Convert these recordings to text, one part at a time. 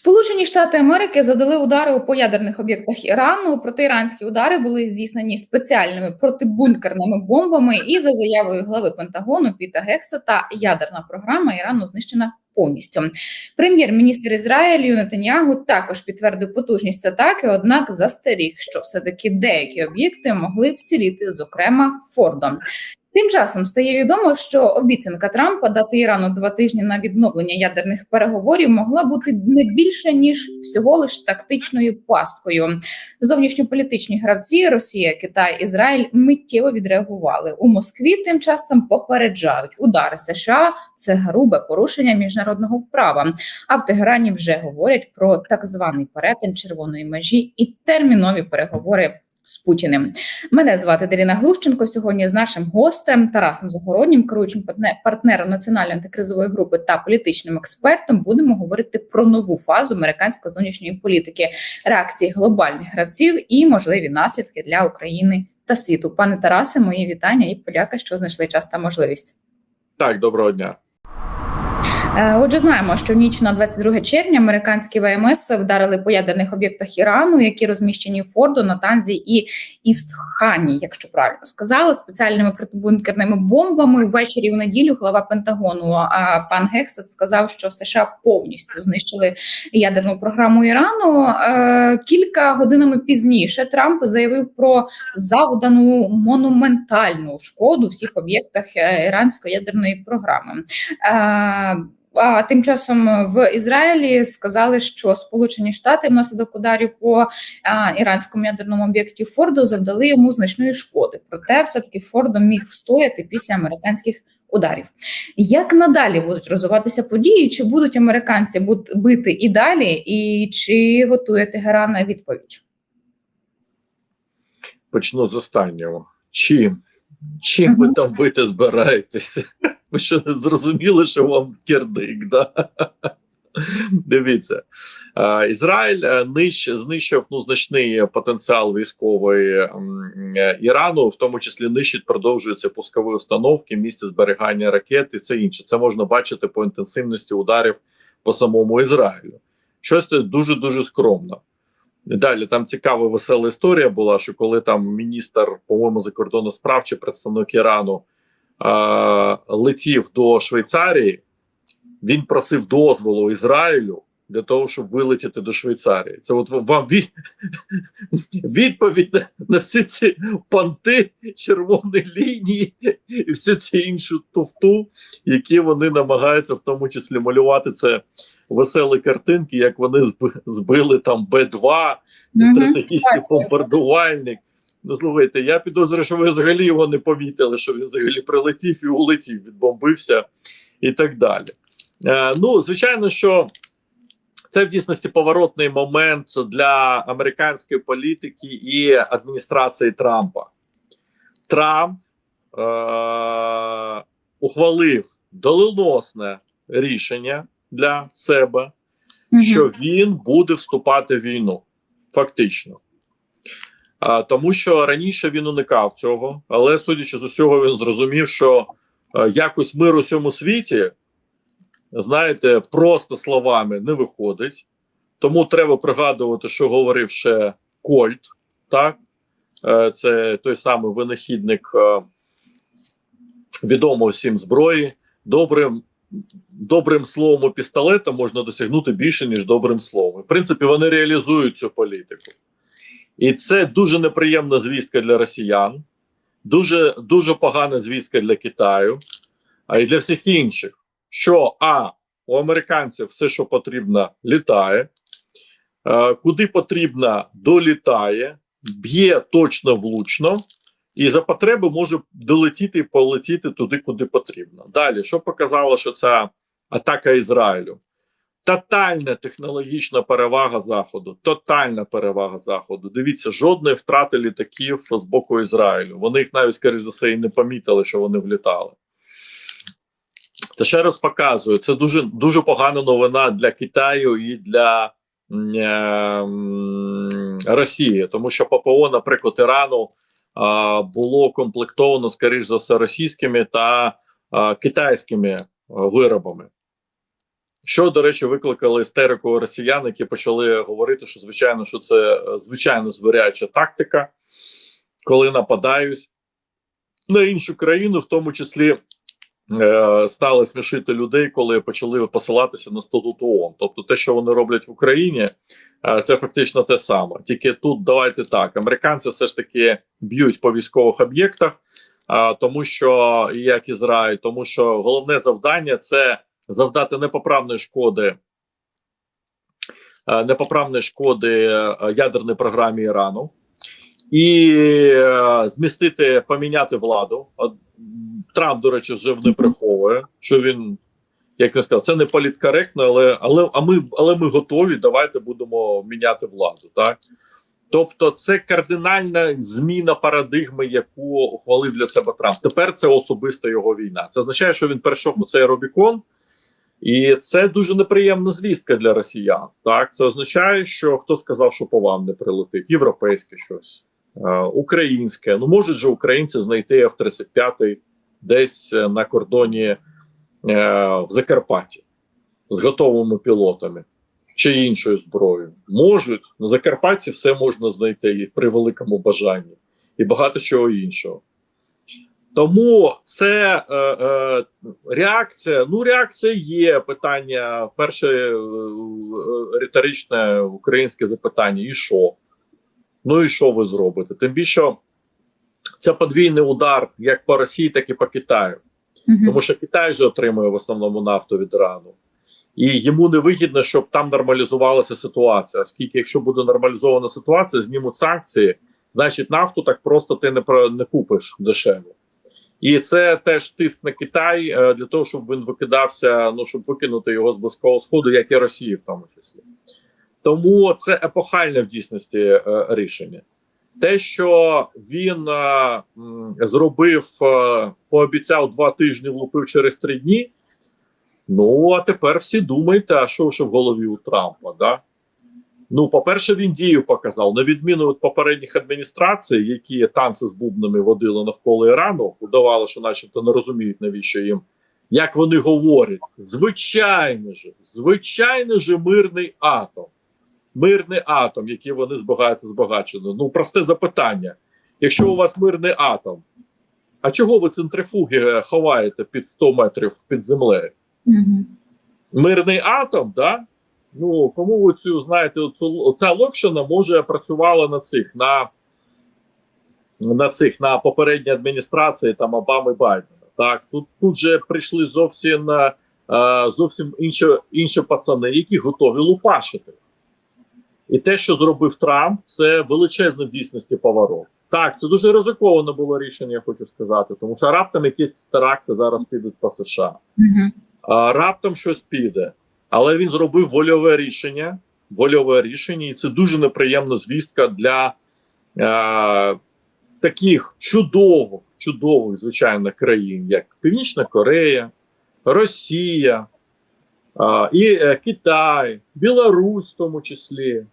Сполучені Штати Америки завдали удари по ядерних об'єктах Ірану. Протиіранські удари були здійснені спеціальними протибункерними бомбами. І за заявою глави Пентагону Піта Гексета, ядерна програма Ірану знищена повністю. Прем'єр-міністр Ізраїлю Нетаньягу також підтвердив потужність атаки однак застеріг, що все таки деякі об'єкти могли всіліти, зокрема Фордом. Тим часом стає відомо, що обіцянка Трампа дати Ірану два тижні на відновлення ядерних переговорів могла бути не більше ніж всього лиш тактичною пасткою. Зовнішньополітичні гравці Росія, Китай, Ізраїль миттєво відреагували у Москві. Тим часом попереджають удари США це грубе порушення міжнародного права. А в Тегерані вже говорять про так званий перетин червоної межі і термінові переговори з Путіним. Мене звати Даріна Глущенко. Сьогодні з нашим гостем Тарасом Загороднім, керуючим партнером національної антикризової групи та політичним експертом, будемо говорити про нову фазу американської зовнішньої політики, реакції глобальних гравців і можливі наслідки для України та світу. Пане Тарасе, мої вітання і подяка, що знайшли час та можливість. Так, доброго дня. Е, отже, знаємо, що ніч на 22 червня американські ВМС вдарили по ядерних об'єктах Ірану, які розміщені в Фордо, Натанзі і Ісхані, якщо правильно сказала, спеціальними протибункерними бомбами. Ввечері в неділю глава Пентагону пан Гексет сказав, що США повністю знищили ядерну програму Ірану. Е, кілька годинами пізніше Трамп заявив про завдану монументальну шкоду всіх об'єктах е, іранської ядерної програми. А тим часом в Ізраїлі сказали, що Сполучені Штати внаслідок ударів по а, іранському ядерному об'єкті Фордо завдали йому значної шкоди. Проте, все таки Фордо міг встояти після американських ударів. Як надалі будуть розвиватися події? Чи будуть американці бити і далі, і чи готує Тегеран на відповідь? Почну з останнього. Чим? Чим ви там бити збираєтеся? Ви що зрозуміли, що вам кирдик, да? Дивіться, Ізраїль нищ, знищив ну, значний потенціал військовий Ірану, в тому числі нищить, продовжуються пускові установки, місце зберігання ракет і це інше. Це можна бачити по інтенсивності ударів по самому Ізраїлю. Щось дуже дуже скромно. Далі там цікава весела історія була, що коли там міністр, по-моєму, закордонних справ чи представник Ірану е, летів до Швейцарії, він просив дозволу Ізраїлю для того, щоб вилетіти до Швейцарії. Це от вам від... відповідь на, на всі ці понти, червоні лінії і всю цю іншу туфту, які вони намагаються в тому числі малювати це веселі картинки, як вони збили там Б-2, це mm -hmm. стратегічний бомбардувальник. Ну, слухайте, я підозрюю, що ви взагалі його не помітили, що він взагалі прилетів і улетів, відбомбився і так далі. Е, Ну, звичайно, що це в дійсності поворотний момент для американської політики і адміністрації Трампа. Трамп е- ухвалив доленосне рішення для себе, що він буде вступати в війну, фактично. А, Тому що раніше він уникав цього, але судячи з усього, він зрозумів, що а, якось мир у цьому світі, знаєте, просто словами не виходить. Тому треба пригадувати, що говорив ще Кольт, так? Е, це той самий винахідник е, відомо всім зброї. Добрим добрим словом і пістолетом можна досягнути більше, ніж добрим словом. В принципі, вони реалізують цю політику. І це дуже неприємна звістка для росіян, дуже дуже погана звістка для Китаю, а й для всіх інших. Що А, у американців все, що потрібно, літає, е, куди потрібно, долітає, б'є точно влучно і за потреби може долетіти і полетіти туди, куди потрібно. Далі, що показало, що ця атака Ізраїлю? Тотальна технологічна перевага Заходу, тотальна перевага Заходу. Дивіться, жодної втрати літаків з боку Ізраїлю. Вони їх навіть, скоріше за все, і не помітили, що вони влітали. Та ще раз показую, це дуже дуже погана новина для Китаю і для е, Росії, тому що ППО, наприклад, Ірану було комплектовано, скоріш за все, російськими та китайськими виробами. Що, до речі, викликали істерику росіян, які почали говорити, що звичайно, що це е, звичайно звіряча тактика, коли нападають на іншу країну, в тому числі е, стали смішити людей, коли почали посилатися на статут ООН. Тобто, те, що вони роблять в Україні, е, це фактично те саме. Тільки тут давайте так: американці все ж таки б'ють по військових об'єктах, е, тому що як Ізраїль, тому що головне завдання це завдати непоправної шкоди. е, Непоправної шкоди е, ядерній програмі Ірану і е, змістити, поміняти владу. Трамп, до речі, вже не приховує, що він, як він сказав, це не політкоректно, але але, а ми, але ми готові. Давайте будемо міняти владу. Так тобто, це кардинальна зміна парадигми, яку ухвалив для себе Трамп. Тепер це особиста його війна. Це означає, що він перейшов у цей Рубікон. І це дуже неприємна звістка для росіян. Так, це означає, що хто сказав, що по вам не прилетить, європейське щось, е, українське. Ну можуть же українці знайти F-35 десь е, на кордоні е, в Закарпатті з готовими пілотами чи іншою зброєю. Можуть на Закарпатті все можна знайти і при великому бажанні, і багато чого іншого. Тому це е, е, реакція. Ну, реакція є питання. Перше е, е, риторичне українське запитання: і що? Ну і що ви зробите? Тим більше це подвійний удар як по Росії, так і по Китаю. Мгм. Тому що Китай же отримує в основному нафту від Ірану. І йому не вигідно, щоб там нормалізувалася ситуація. Оскільки, якщо буде нормалізована ситуація, знімуть санкції, значить нафту так просто ти не, не купиш дешево. І це теж тиск на Китай е, для того, щоб він викидався, ну щоб викинути його з близького сходу, як і Росії, в тому числі. Тому це епохальне в дійсності е, рішення. Те, що він е, м, зробив, е, пообіцяв два тижні, влупив через три дні. Ну а тепер всі думаєте, а що ж в голові у Трампа? Да? Ну, по-перше, він дію показав, на відміну від попередніх адміністрацій, які танці з бубнами водили навколо Ірану, удавали, що начебто не розуміють, навіщо їм. Як вони говорять, звичайно ж, звичайно ж, мирний атом. Мирний атом, який вони збагаються збагачено. Ну, просте запитання. Якщо у вас мирний атом, а чого ви центрифуги ховаєте під 100 метрів під землею? Мирний атом, да? Ну, кому ви цю знаєте, оцю, ця локшина може працювала на цих, на, на цих, на попередній адміністрації там Обами Байдена. Так, тут, тут же прийшли зовсім, е, зовсім інші, інші пацани, які готові лупашити. І те, що зробив Трамп, це величезний в дійсності поворот. Так, це дуже ризиковане було рішення, я хочу сказати, тому що раптом якісь теракти зараз підуть по США Мгм. а, раптом щось піде. Але він зробив вольове рішення. Вольове рішення, і це дуже неприємна звістка для е, таких чудових, чудових, звичайно, країн, як Північна Корея, Росія, е, і е, Китай, Білорусь, в тому числі.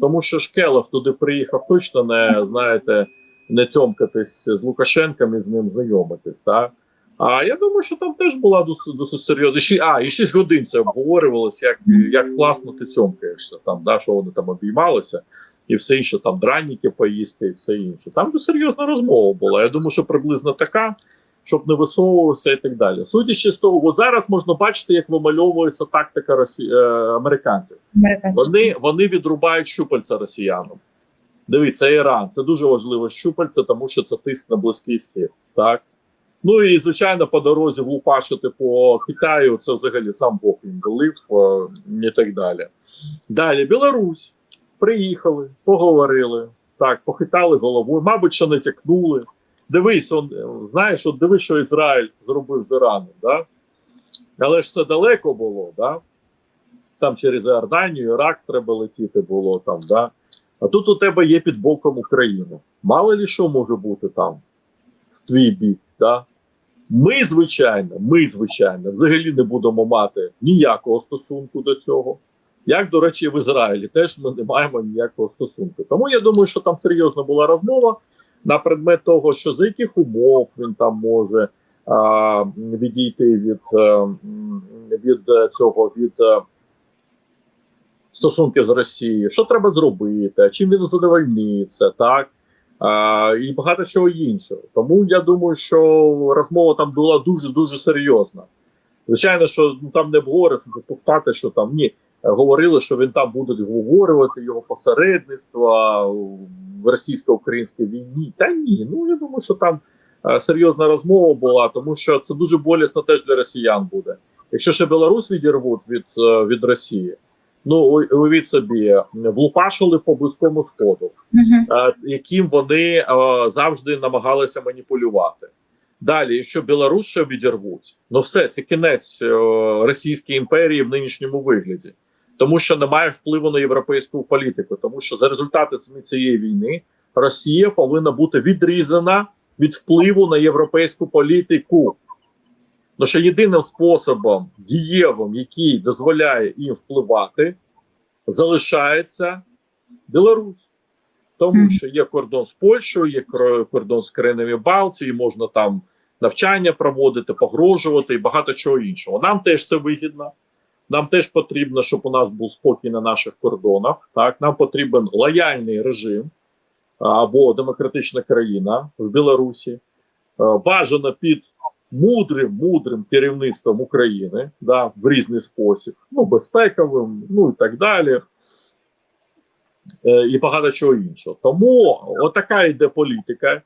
Тому що Шкелов туди приїхав точно не знаєте, не цьомкатись з Лукашенком і з ним знайомитись. Так? А я думаю, що там теж була досить, досить серйозна. Ще, а, і 6 годин це обговорювалося, як, як класно ти цьомкаєшся, там, да, що вони там обіймалися, і все інше, там драніки поїсти, і все інше. Там вже серйозна розмова була. Я думаю, що приблизно така, щоб не висовувався і так далі. Судячи з того, от зараз можна бачити, як вимальовується тактика Росі... е, американців. Американці. Вони, вони відрубають щупальця росіянам. Дивіться, Іран це дуже важливо щупальце, тому що це тиск на близький схід. Так ну і звичайно, по дорозі влупашити по Китаю. Це взагалі сам Бог їм велив і так далі. Далі Білорусь приїхали, поговорили, так, похитали головою, мабуть, що не тякнули. Дивись, он, е, знаєш, от дивись, що Ізраїль зробив з Іраном, да? але ж це далеко було, да? там через Іорданію, Ірак треба летіти було там, да? А тут у тебе є під боком Україна. Мало ли що може бути там в твій бік. Да? Ми, звичайно, ми, звичайно, взагалі не будемо мати ніякого стосунку до цього. Як, до речі, в Ізраїлі теж ми не маємо ніякого стосунку. Тому я думаю, що там серйозна була розмова на предмет того, що за яких умов він там може, а, відійти від, е, від цього від е, стосунків з Росією, що треба зробити, чим він задовольниться, так і багато чого іншого. Тому я думаю, що розмова там була дуже дуже серйозна. Звичайно, що ну, там не говориться це повтати, що там ні. Говорили, що він там будуть обговорювати його посередництво в російсько-українській війні. Та ні, ну я думаю, що там е, серйозна розмова була, тому що це дуже болісно теж для росіян буде. Якщо ще Білорусь відірвуть від, е, від Росії, ну уявіть собі, влупашили по близькому сходу, Угу. е, яким вони е, завжди намагалися маніпулювати. Далі, якщо Білорусь ще відірвуть, ну все, це кінець е, Російської імперії в нинішньому вигляді, тому що немає впливу на європейську політику. Тому що за результатами цієї війни Росія повинна бути відрізана від впливу на європейську політику. Ну що єдиним способом дієвим, який дозволяє їм впливати, залишається Білорусь. Тому що є кордон з Польщею, є кордон з країнами Балтії, можна там навчання проводити, погрожувати і багато чого іншого. Нам теж це вигідно. Нам теж потрібно, щоб у нас був спокій на наших кордонах. Так, нам потрібен лояльний режим або демократична країна в Білорусі. Е, Бажано під мудрим, мудрим керівництвом України, да, в різний спосіб, ну безпековим, ну і так далі е, і багато чого іншого. Тому отака йде політика.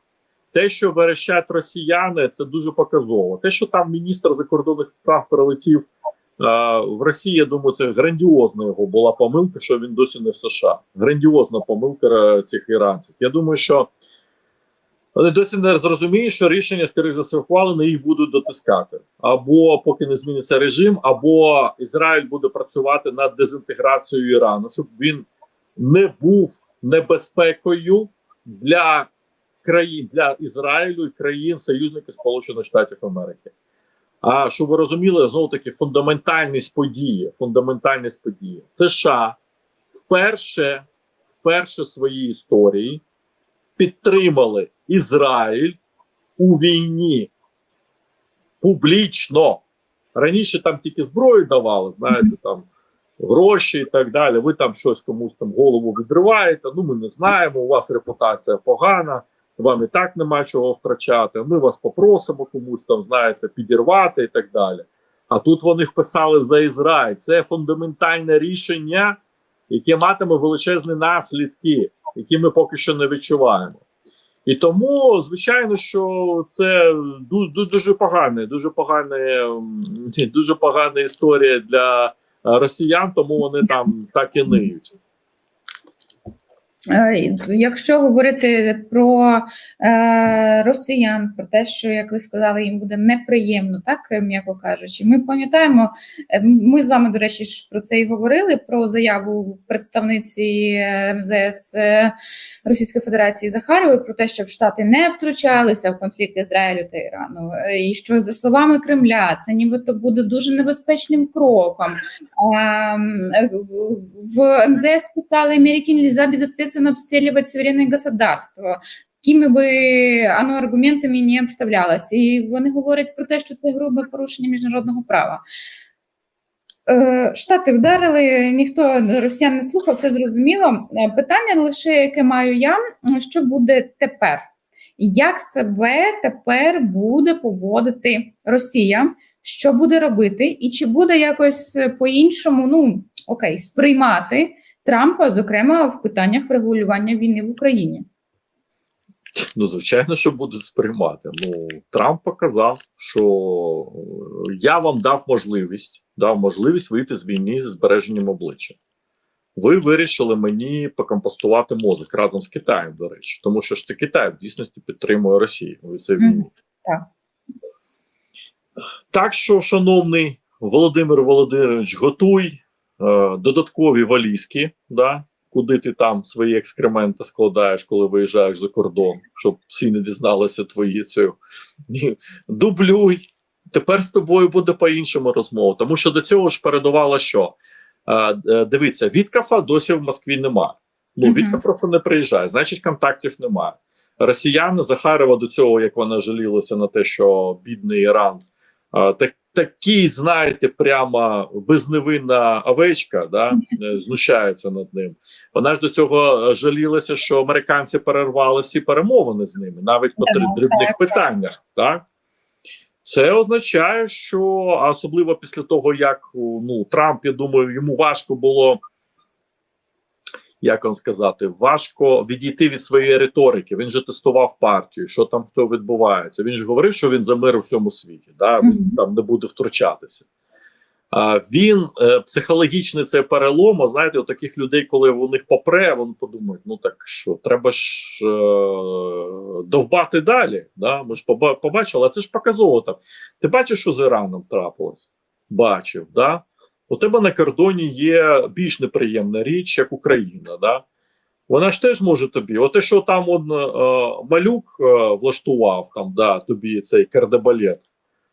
Те, що верещать росіяни, це дуже показово. Те, що там міністр закордонних справ прилетів е, в Росії, я думаю, це грандіозна його була помилка, що він досі не в США. Грандіозна помилка е, цих іранців. Я думаю, що вони досі не зрозуміють, що рішення, скоріш за все, ухвалене, їх будуть дотискати. Або поки не зміниться режим, або Ізраїль буде працювати над дезінтеграцією Ірану, щоб він не був небезпекою для країн для Ізраїлю і країн союзників Сполучених Штатів Америки. А щоб ви розуміли, знову таки фундаментальність події, фундаментальність події. США вперше, вперше своїй історії підтримали Ізраїль у війні публічно. Раніше там тільки зброю давали, знаєте, там гроші і так далі. Ви там щось комусь там голову відриваєте. Ну, ми не знаємо. У вас репутація погана, вам і так нема чого втрачати. Ми вас попросимо комусь там, знаєте, підірвати і так далі. А тут вони вписали за Ізраїль. Це фундаментальне рішення, яке матиме величезні наслідки, які ми поки що не відчуваємо. І тому, звичайно, що це дуже, дуже погане, дуже погане, дуже погана історія для е, росіян, тому вони там так і ниють. Е, Якщо говорити про е, росіян, про те, що як ви сказали, їм буде неприємно, так е, м'яко кажучи, ми пам'ятаємо, е, ми з вами, до речі, ж про це і говорили про заяву представниці МЗС Російської Федерації Захарової про те, щоб Штати не втручалися в конфлікт Ізраїлю та Ірану, і що за словами Кремля це нібито буде дуже небезпечним кроком. Е, в МЗС писали «Американ нельзя безответственно обстреливать суверенное государство», якими би оно аргументами не обставлялось. І вони говорять про те, що це грубе порушення міжнародного права. Е, Штати вдарили, ніхто росіян не слухав, це зрозуміло. Е, Питання лише, яке маю я, що буде тепер? Як себе тепер буде поводити Росія? Що буде робити, і чи буде якось е, по-іншому, ну окей, сприймати Трампа, зокрема в питаннях врегулювання війни в Україні? Ну, звичайно, що будуть сприймати. Ну, Трамп показав, що е, я вам дав можливість, дав можливість вийти з війни з збереженням обличчя. Ви вирішили мені покомпостувати мозок разом з Китаєм, до речі, тому що ж це Китай в дійсності підтримує Росію у цій війні. Так. Так що, шановний Володимир Володимирович, готуй додаткові валізки, да, куди ти там свої екскременти складаєш, коли виїжджаєш за кордон, щоб всі не дізналися твої цю. Дублюй. Тепер з тобою буде по-іншому розмова. Тому що до цього ж передувало що? Е, е, дивіться, Віткафа досі в Москві немає. Ну. Вітка просто не приїжджає, значить, контактів немає. росіяни Захарова до цього, як вона жалілася на те, що бідний Іран, е, так, такий, знаєте, прямо безневинна овечка, да, е, знущається над ним. Вона ж до цього е, жалілася, що американці перервали всі перемовини з ними, навіть по три- дрібних питаннях. Так? Це означає, що особливо після того, як ну, Трамп, я думаю, йому важко було, як вам сказати, важко відійти від своєї риторики. Він же тестував партію, що там хто відбувається. Він ж говорив, що він за мир у всьому світі, да? він там не буде втручатися. А, він е, психологічний цей перелом, а знаєте, у таких людей, коли у них попре, вони подумають: ну так що, треба ж е, довбати далі. Да? Ми ж побачили, а це ж показово там. Ти бачиш, що з Іраном трапилось? Бачив, да? У тебе на кордоні є більш неприємна річ, як Україна. Да? Вона ж теж може тобі. Оте, що там он, е, малюк е, влаштував там, да, тобі цей кардебалет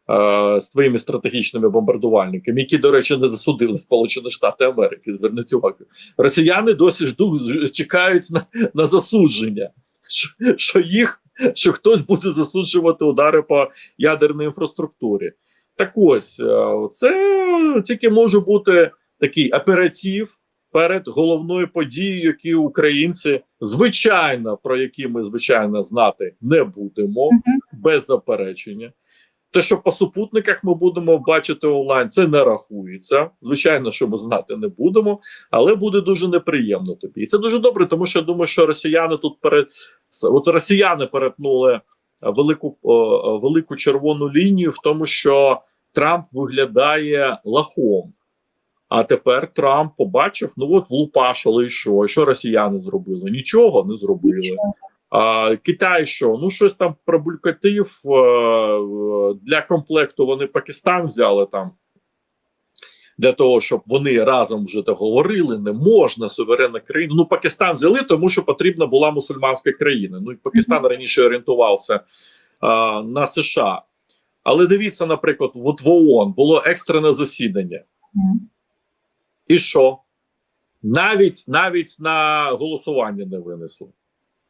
е, з твоїми стратегічними бомбардувальниками, які, до речі, не засудили Сполучені Штати Америки. Зверніть увагу. Росіяни досі ждуть, чекають на, на засудження, що, що їх що хтось буде засуджувати удари по ядерній інфраструктурі. Так ось е, це тільки може бути такий оператив перед головною подією, які українці звичайно про які ми звичайно знати не будемо без заперечення. Те, що по супутниках ми будемо бачити онлайн, це не рахується. Звичайно, що ми знати не будемо, але буде дуже неприємно тобі. І це дуже добре, тому що я думаю, що росіяни тут перед от росіяни перетнули велику, о, велику червону лінію в тому, що Трамп виглядає лахом. А тепер Трамп побачив: ну от влупашили, і що? І що росіяни зробили? Нічого не зробили. Нічого. А, Китай що? Ну, щось там пробулькатив е, е, для комплекту. Вони Пакистан взяли там. Для того, щоб вони разом вже договорили, не можна суверенна країна. Ну, Пакистан взяли, тому що потрібна була мусульманська країна. Ну і Пакистан раніше орієнтувався а, на США. Але дивіться, наприклад, от в ООН було екстрене засідання. І що? Навіть навіть на голосування не винесли.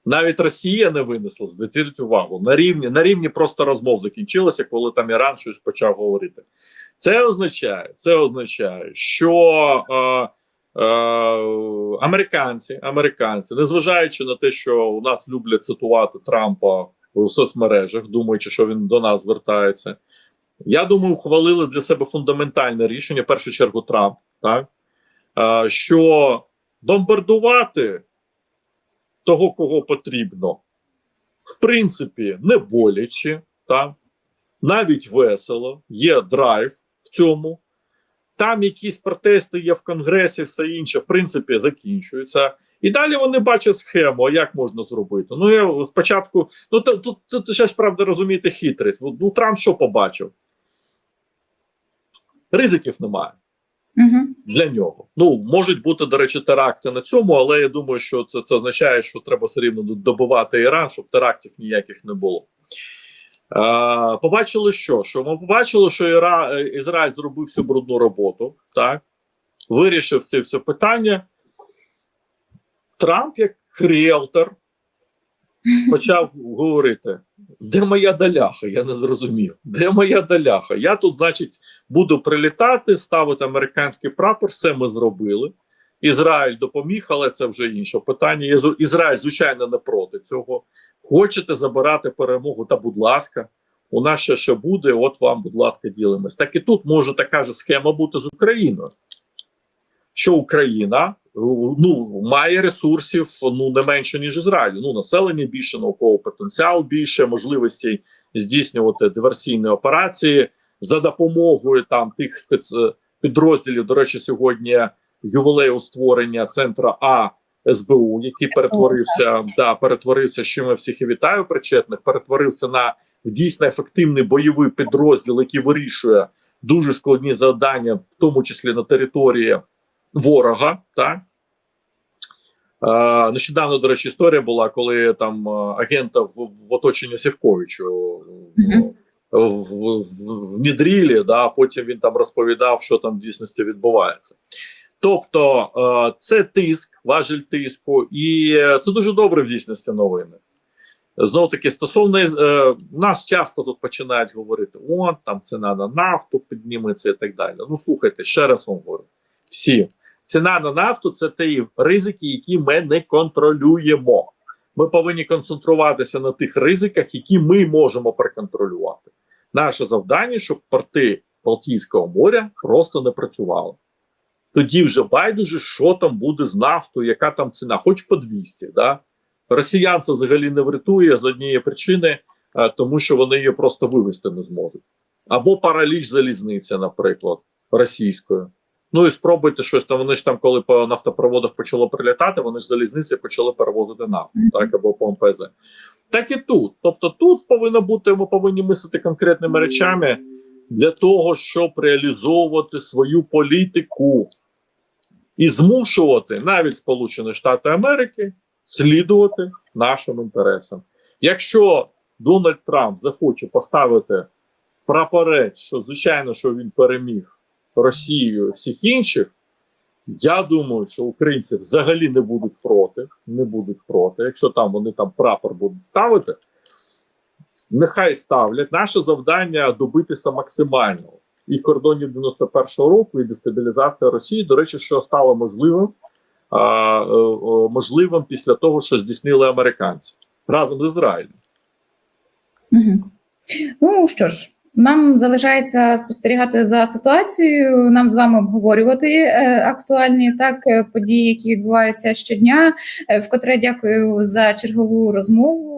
Навіть Росія не винесла, зверніть увагу. На рівні на рівні просто розмов закінчилося, коли там Іран щось почав говорити. Це означає, це означає, що е, е, американці, американці, незважаючи на те, що у нас люблять цитувати Трампа у соцмережах, думаючи, що він до нас звертається, я думаю, ухвалили для себе фундаментальне рішення, в першу чергу Трамп, так що бомбардувати того, кого потрібно, в принципі, не боляче, так? навіть весело, є драйв в цьому. Там якісь протести є в Конгресі, все інше, в принципі, закінчується. І далі вони бачать схему, як можна зробити. Ну, я спочатку, ну тут, тут, ще ж правда розумієте хитрість. Ну, Трамп що побачив? Ризиків немає Мгм. для нього. Ну можуть бути, до речі, теракти на цьому, але я думаю, що це, це означає, що треба все рівно добивати Іран, щоб терактів ніяких не було. Е, побачили, що? Що ми побачили, що Іра, Ізраїль зробив всю брудну роботу, так вирішив це все питання. Трамп, як ріелтор, почав говорити: де моя даляха? Я не зрозумів. Де моя даляха? Я тут, значить, буду прилітати, ставити американський прапор, все ми зробили. Ізраїль допоміг, але це вже інше питання. Ізраїль, звичайно, не проти цього. Хочете забирати перемогу? Та будь ласка, у нас ще, ще буде. От вам, будь ласка, ділимось. Так і тут може така ж схема бути з Україною. Що Україна ну, має ресурсів ну не менше ніж Ізраїль. Ну населення більше, науковий потенціал більше, можливостей здійснювати диверсійні операції за допомогою там тих спец... підрозділів. До речі, сьогодні ювілею створення центра А СБУ, який перетворився, да, перетворився, чим я всіх і вітаю причетних, перетворився на дійсно ефективний бойовий підрозділ, який вирішує дуже складні завдання, в тому числі на території ворога. Так? Е, нещодавно, до речі, історія була, коли там агента в, в оточенні Сівковичу в, в, в, внідрілі, да, а потім він там розповідав, що там в дійсності відбувається. Тобто це тиск, важель тиску, і це дуже добре в дійсності новини. Знову таки, стосовно е, нас часто тут починають говорити: о, там ціна на нафту підніметься і так далі. Ну слухайте, ще раз вам говорю. Всі ціна на нафту це ті ризики, які ми не контролюємо. Ми повинні концентруватися на тих ризиках, які ми можемо проконтролювати. Наше завдання, щоб порти Балтійського моря просто не працювали. Тоді вже байдуже, що там буде з нафтою, яка там ціна, хоч по 200. Да? Росіян це взагалі не врятує з однієї причини, тому що вони її просто вивезти не зможуть. Або параліч залізниця, наприклад, російською. Ну і спробуйте щось там. Вони ж там, коли по нафтопроводах почало прилітати, вони ж залізниці почали перевозити нафту, так або по МПЗ. Так і тут. Тобто, тут повинно бути, ми повинні мислити конкретними речами для того, щоб реалізовувати свою політику і змушувати навіть Сполучені Штати Америки слідувати нашим інтересам. Якщо Дональд Трамп захоче поставити прапорець, що звичайно, що він переміг Росію і всіх інших, я думаю, що українці взагалі не будуть проти. Не будуть проти. Якщо там вони там прапор будуть ставити, нехай ставлять. Наше завдання добитися максимального і кордонів 91-го року, і дестабілізація Росії. До речі, що стало можливим, а, е, е, можливим після того, що здійснили американці разом з Ізраїлем. Угу. Ну що ж, нам залишається спостерігати за ситуацією. Нам з вами обговорювати е, актуальні так е, події, які відбуваються щодня. Е, вкотре дякую за чергову розмову.